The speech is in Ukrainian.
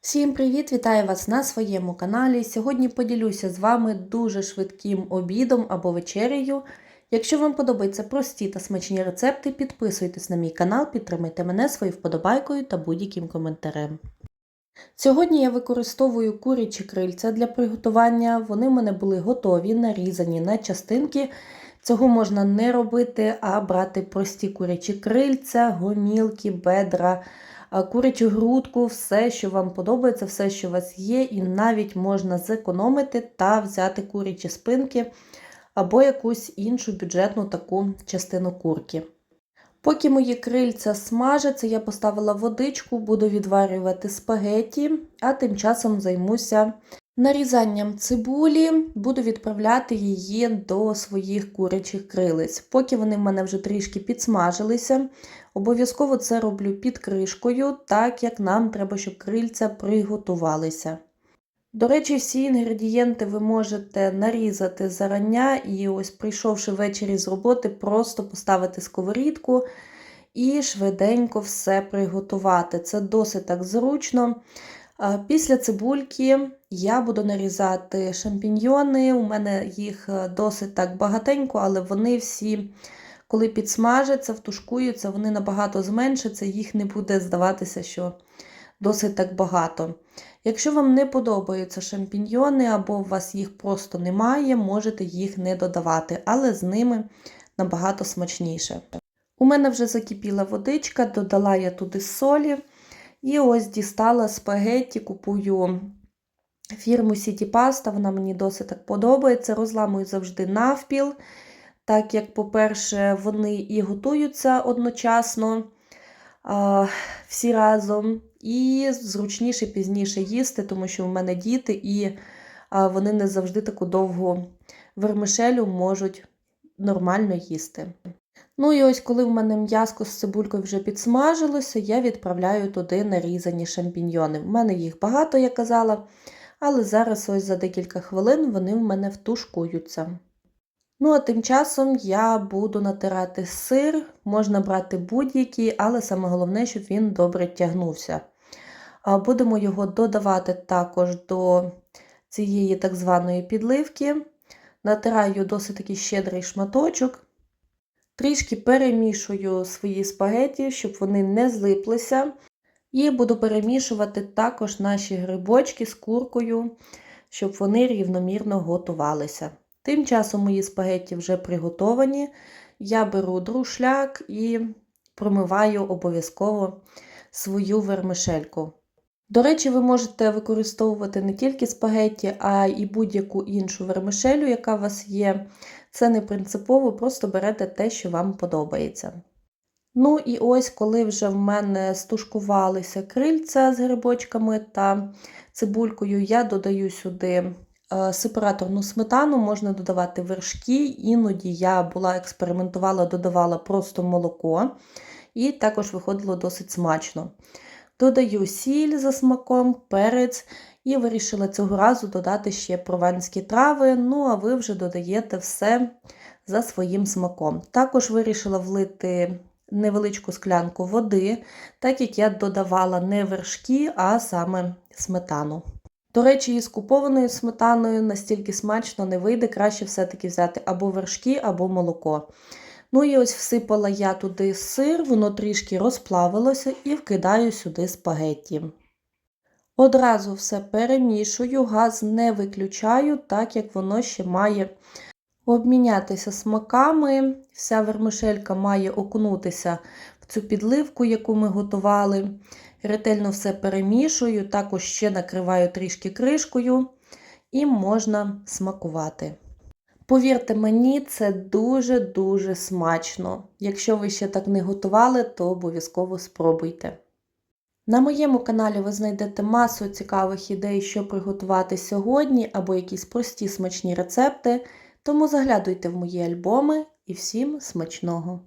Всім привіт! Вітаю вас на своєму каналі. Сьогодні поділюся з вами дуже швидким обідом або вечерею. Якщо вам подобаються прості та смачні рецепти, підписуйтесь на мій канал, підтримайте мене своєю вподобайкою та будь-яким коментарем. Сьогодні я використовую курячі крильця для приготування. Вони в мене були готові, нарізані на частинки. Цього можна не робити, а брати прості курячі крильця, гомілки, бедра курячу грудку, все, що вам подобається, все, що у вас є, і навіть можна зекономити та взяти курячі спинки або якусь іншу бюджетну таку частину курки. Поки мої крильця смажаться, я поставила водичку, буду відварювати спагеті, а тим часом займуся нарізанням цибулі, буду відправляти її до своїх курячих крилиць. Поки вони в мене вже трішки підсмажилися, обов'язково це роблю під кришкою, так як нам треба, щоб крильця приготувалися. До речі, всі інгредієнти ви можете нарізати зарання і ось, прийшовши ввечері з роботи, просто поставити сковорідку і швиденько все приготувати. Це досить так зручно. Після цибульки я буду нарізати шампіньйони. У мене їх е, досить так багатенько, але вони всі, коли підсмажаться, втушкуються, вони набагато зменшаться, їх не буде здаватися, що досить так багато. Якщо вам не подобаються шампіньйони, або у вас їх просто немає, можете їх не додавати, але з ними набагато смачніше. У мене вже закипіла водичка, додала я туди солі. І ось дістала спагетті, купую фірму City Pasta, вона мені досить так подобається. Розламую завжди навпіл, так як, по-перше, вони і готуються одночасно а, всі разом. І зручніше пізніше їсти, тому що в мене діти, і а, вони не завжди таку довгу вермишелю можуть нормально їсти. Ну і ось коли в мене м'язко з цибулькою вже підсмажилося, я відправляю туди нарізані шампіньйони. В мене їх багато, я казала, але зараз ось за декілька хвилин вони в мене втушкуються. Ну, а тим часом я буду натирати сир, можна брати будь-який, але саме головне, щоб він добре тягнувся. Будемо його додавати також до цієї так званої підливки. Натираю досить такий щедрий шматочок. Трішки перемішую свої спагеті, щоб вони не злиплися. І буду перемішувати також наші грибочки з куркою, щоб вони рівномірно готувалися. Тим часом мої спагеті вже приготовані. Я беру друшляк і промиваю обов'язково свою вермишельку. До речі, ви можете використовувати не тільки спагетті, а й будь-яку іншу вермишелю, яка у вас є. Це не принципово, просто берете те, що вам подобається. Ну і ось, коли вже в мене стушкувалися крильця з грибочками та цибулькою, я додаю сюди е, сепараторну сметану, можна додавати вершки, іноді я була експериментувала, додавала просто молоко, і також виходило досить смачно. Додаю сіль за смаком, перець і вирішила цього разу додати ще прованські трави, ну а ви вже додаєте все за своїм смаком. Також вирішила влити невеличку склянку води, так як я додавала не вершки, а саме сметану. До речі, із купованою сметаною настільки смачно не вийде, краще все-таки взяти або вершки, або молоко. Ну і ось всипала я туди сир, воно трішки розплавилося і вкидаю сюди спагетті. Одразу все перемішую, газ не виключаю, так як воно ще має обмінятися смаками. Вся вермишелька має окунутися в цю підливку, яку ми готували. Ретельно все перемішую, також ще накриваю трішки кришкою і можна смакувати. Повірте мені, це дуже-дуже смачно. Якщо ви ще так не готували, то обов'язково спробуйте. На моєму каналі ви знайдете масу цікавих ідей, що приготувати сьогодні, або якісь прості смачні рецепти, тому заглядуйте в мої альбоми і всім смачного!